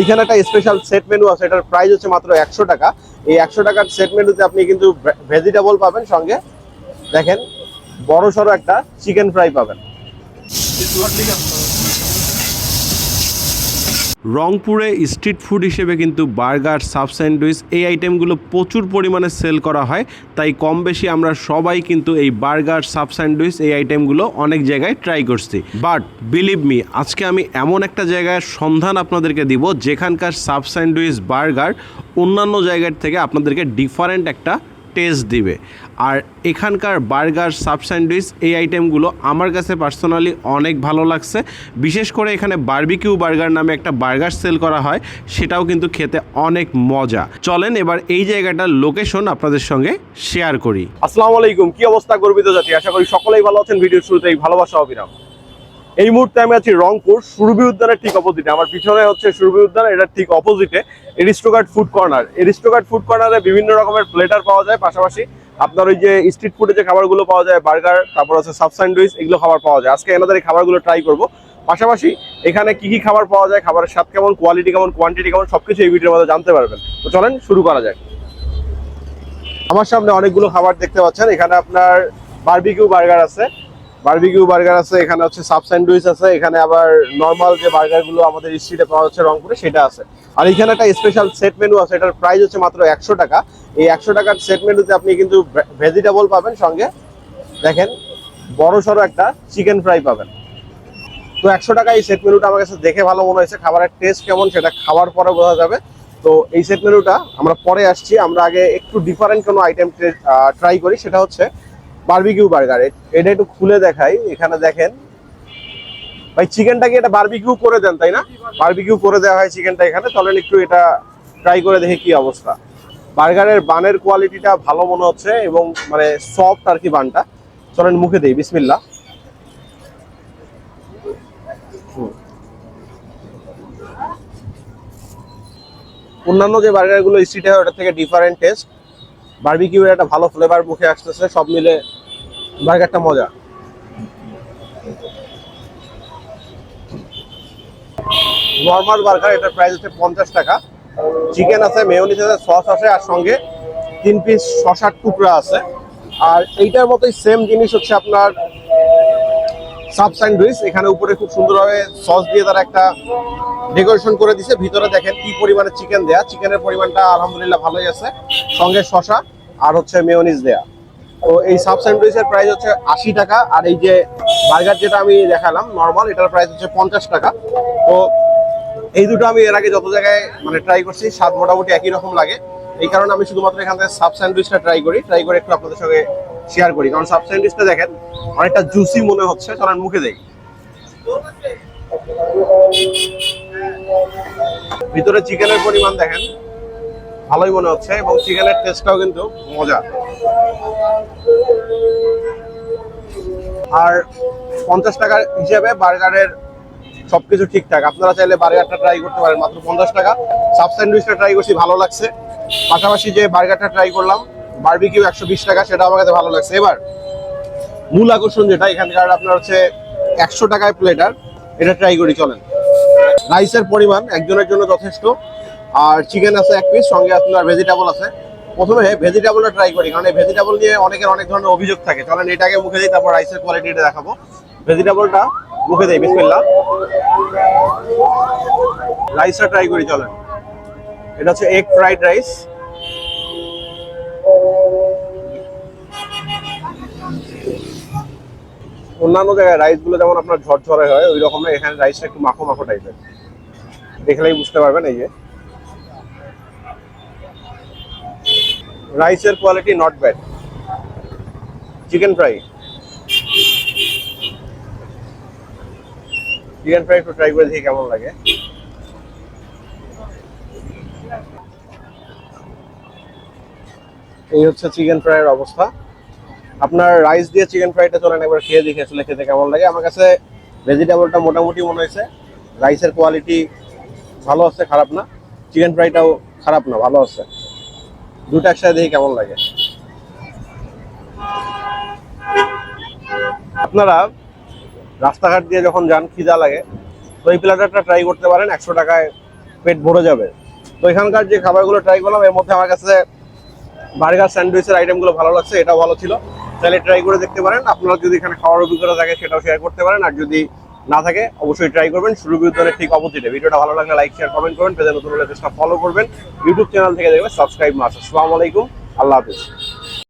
এখানে একটা special set menu আছে, এটার প্রাইস হচ্ছে মাত্র একশো টাকা। এই একশো টাকার সেট মেনুতে আপনি কিন্তু ভেজিটেবল পাবেন সঙ্গে, দেখেন বড় সড়ো একটা চিকেন ফ্রাই পাবেন। রংপুরে স্ট্রিট ফুড হিসেবে কিন্তু বার্গার, সাব স্যান্ডউইচ এই আইটেমগুলো প্রচুর পরিমাণে সেল করা হয়। তাই কম বেশি আমরা সবাই কিন্তু এই বার্গার, সাব স্যান্ডউইচ এই আইটেমগুলো অনেক জায়গায় ট্রাই করছি। বাট বিলিভ মি, আজকে আমি এমন একটা জায়গায় সন্ধান আপনাদেরকে দিব, যেখানকার সাব স্যান্ডউইচ, বার্গার অন্যান্য জায়গার থেকে আপনাদেরকে ডিফারেন্ট একটা টেস্ট দিবে। আর এখানকার বার্গার, সাব স্যান্ডউইচ এই আইটেমগুলো আমার কাছে পার্সোনালি অনেক ভালো লাগছে। বিশেষ করে এখানে বারবিকিউ বার্গার নামে একটা বার্গার সেল করা হয়, সেটাও কিন্তু খেতে অনেক মজা। চলেন এবার এই জায়গাটার লোকেশন আপনাদের সঙ্গে শেয়ার করি। আসসালামু আলাইকুম, কি অবস্থা গর্বিত জাতি? আশা করি সকলেই ভালো আছেন। ভিডিওর শুরুতেই ভালোবাসা, অবিরাম। এই মুহূর্তে আমি আছি রংপুর, সুরভি উদ্যানের ঠিক অপোজিটে। আমার পিছনে হচ্ছে সুরভি উদ্যান এটার ঠিক অপোজিটে। Aristocart food corner. Aristocart food কর্নারে বিভিন্ন রকমের প্লেটার পাওয়া যায় পাশাপাশি। আপনার ওই যে স্ট্রিট ফুডে যে খাবারগুলো পাওয়া যায় বার্গার তারপর হচ্ছে সাব স্যান্ডউইচ এগুলো খাবার পাওয়া যায়। আজকে এনাদের এই খাবারগুলো ট্রাই করব। পাশাপাশি এখানে কি কি খাবার পাওয়া যায়, খাবারের স্বাদ কেমন কোয়ালিটি কেমন কোয়ান্টিটি কেমন, সবকিছু এই ভিডিওর মধ্যে জানতে পারবেন। তো চলেন শুরু করা যাক। আমার সামনে অনেকগুলো খাবার দেখতে পাচ্ছেন। এখানে আপনার বার্বিকিউ বার্গার আছে। বারবিকিউ বার্গার আছে, এখানে হচ্ছে সাব স্যান্ডউইচ আছে, এখানে আবার নর্মাল যে বার্গারগুলো আমাদের স্ট্রিটে পাওয়া যাচ্ছে রংপুরে, সেটা আছে। আর এখানে একটা স্পেশাল সেট মেনু আছে, এটার প্রাইস হচ্ছে মাত্র একশো টাকা। এই একশো টাকার সেট মেনুতে আপনি কিন্তু ভেজিটেবল পাবেন সঙ্গে, দেখেন, বড় সড়ো একটা চিকেন ফ্রাই পাবেন। তো একশো টাকা এই সেট মেনুটা আমার কাছে দেখে ভালো মনে হয়েছে, খাবারের টেস্ট কেমন, সেটা খাওয়ার পরে বোঝা যাবে। তো এই সেট মেনুটা আমরা পরে আসছি, আমরা আগে একটু ডিফারেন্ট কোনো আইটেম ট্রাই করি, সেটা হচ্ছে বারবিকিউ বার্গার। এটা একটু খুলে দেখাই, এখানে দেখেন। ভাই চিকেনটাকে এটা বার্বিকিউ করে দেন, তাই না? বার্বিকিউ করে দেওয়া হয় চিকেনটা এখানে চলেন একটু এটা ট্রাই করে দেখে কি অবস্থা। বার্গারের বানের কোয়ালিটিটা ভালো মনে হচ্ছে এবং মানে সফট আর কি বানটা। চলেন মুখে দেই বিসমিল্লা অন্যান্য যে বার্গারগুলো স্ট্রিটে হয়, ওটার থেকে ডিফারেন্ট টেস্ট বারবিকিউ একটা ভালো ফ্লেভার মুখে আসতেছে, সব মিলে বার্গারটা মজা। নর্মাল বার্গার এটার প্রাইস হচ্ছে পঞ্চাশ টাকা। চিকেন আছে মেয়নিস আছে সস আছে, আর সঙ্গে তিন পিস শশার টুকরা আছে। আর এইটার মতোই সেম জিনিস হচ্ছে আপনার সাব স্যান্ডউইচ এখানে উপরে খুব সুন্দরভাবে সস দিয়ে তারা একটা ডেকোরেশন করে দিছে। ভিতরে দেখেন কি পরিমাণে চিকেন দেয়া। চিকেনের পরিমাণটা আলহামদুলিল্লাহ ভালোই আছে। সঙ্গে শশা আর হচ্ছে মেয়নিজ দেয়া। তো এই সাব স্যান্ডউইচের প্রাইস হচ্ছে আশি টাকা আর এই যে বার্গার যেটা আমি দেখালাম নর্মাল এটার প্রাইস হচ্ছে পঞ্চাশ টাকা। তো এই দুটো আমি এর আগে যত জায়গায় মানে ট্রাই করছি, স্বাদ মোটামুটি একই রকম লাগে। এই কারণে আমি শুধুমাত্র এখান থেকে সাব স্যান্ডউইচটা ট্রাই করি ট্রাই করে একটু আপনাদের সঙ্গে শেয়ার করি। কারণ সাব স্যান্ডউইচটা দেখেন, অনেকটা জুসি মনে হচ্ছে, চলেন মুখে দেই ভিতরে চিকেনের পরিমাণ দেখেন ভালোই মনে হচ্ছে এবং চিকেনের টেস্টটাও কিন্তু মজা। আর পঞ্চাশ টাকার হিসেবে বার্গারের সবকিছু ঠিকঠাক। আপনারা চাইলে বার্গারটা ট্রাই করতে পারেন, মাত্র পঞ্চাশ টাকা। সাব স্যান্ডউইচটা ট্রাই করছি, ভালো লাগছে। পাশাপাশি যে বার্গারটা ট্রাই করলাম বারবিকিউ একশো বিশ টাকা সেটা আমার কাছে ভালো লাগছে। এবার, মূল আকর্ষণ যেটা, এখানকার আপনার হচ্ছে একশো টাকায় প্লেটার এটা ট্রাই করি, চলেন। রাইসের পরিমাণ একজনের জন্য যথেষ্ট। আর চিকেন আছে এক পিস সঙ্গে আপনার ভেজিটেবল আছে। প্রথমে ভেজিটেবলটা ট্রাই করি, কারণ এই ভেজিটেবল নিয়ে অনেকের অনেক ধরনের অভিযোগ থাকে। চলেন, এটাকে মুখে দিই তারপর রাইসের কোয়ালিটিটা দেখাবো। ভেজিটেবলটা মুখে দেই বিসমিল্লা রাইসটা ট্রাই করি, চলেন। এটা হচ্ছে এগ ফ্রাইড রাইস অন্যান্য জায়গায় রাইসগুলো যেমন আপনার ঝরঝরে হয়, ওই রকম এখানে রাইসটা একটু মাখো মাখো টাইপের দেখলেই বুঝতে পারবেন, এই যে। রাইসের quality not bad chicken fry chicken fry একটু ট্রাই করে দেখি কেমন লাগে। এই হচ্ছে চিকেন ফ্রাইয়ের অবস্থা। আপনার রাইস দিয়ে চিকেন ফ্রাইটা চলেন একবার খেয়ে দেখে আসলে খেতে কেমন লাগে। আমার কাছে ভেজিটেবলটা মোটামুটি মনে হয়েছে। রাইসের কোয়ালিটি ভালো আছে, খারাপ না। চিকেন ফ্রাইটাও খারাপ না, ভালো আছে। দুটো একসাথে দেখি কেমন লাগে? আপনারা রাস্তাঘাট দিয়ে যখন যান, খিদা লাগে, তো এই প্ল্যাটারটা ট্রাই করতে পারেন, একশো টাকায় পেট ভরে যাবে। তো এখানকার যে খাবারগুলো ট্রাই করলাম, এর মধ্যে আমার কাছে বার্গার, স্যান্ডউইচের আইটেমগুলো ভালো লাগছে, এটাও ভালো ছিল। তাহলে ট্রাই করে দেখতে পারেন। আপনারা যদি এখানে খাওয়ার অভিজ্ঞতা থাকে, সেটাও শেয়ার করতে পারেন। আর যদি না থাকে, অবশ্যই ট্রাই করবেন। শুরু বিদ্যালয়ের ঠিক অপোজিটে। ভিডিওটা ভালো লাগলে লাইক শেয়ার কমেন্ট করবেন, পেজে নতুন ফলো করবেন। ইউটিউব চ্যানেল থেকে দেখবেন সাবস্ক্রাইব মাস আসসালামু আলাইকুম। আল্লাহ হাফিজ।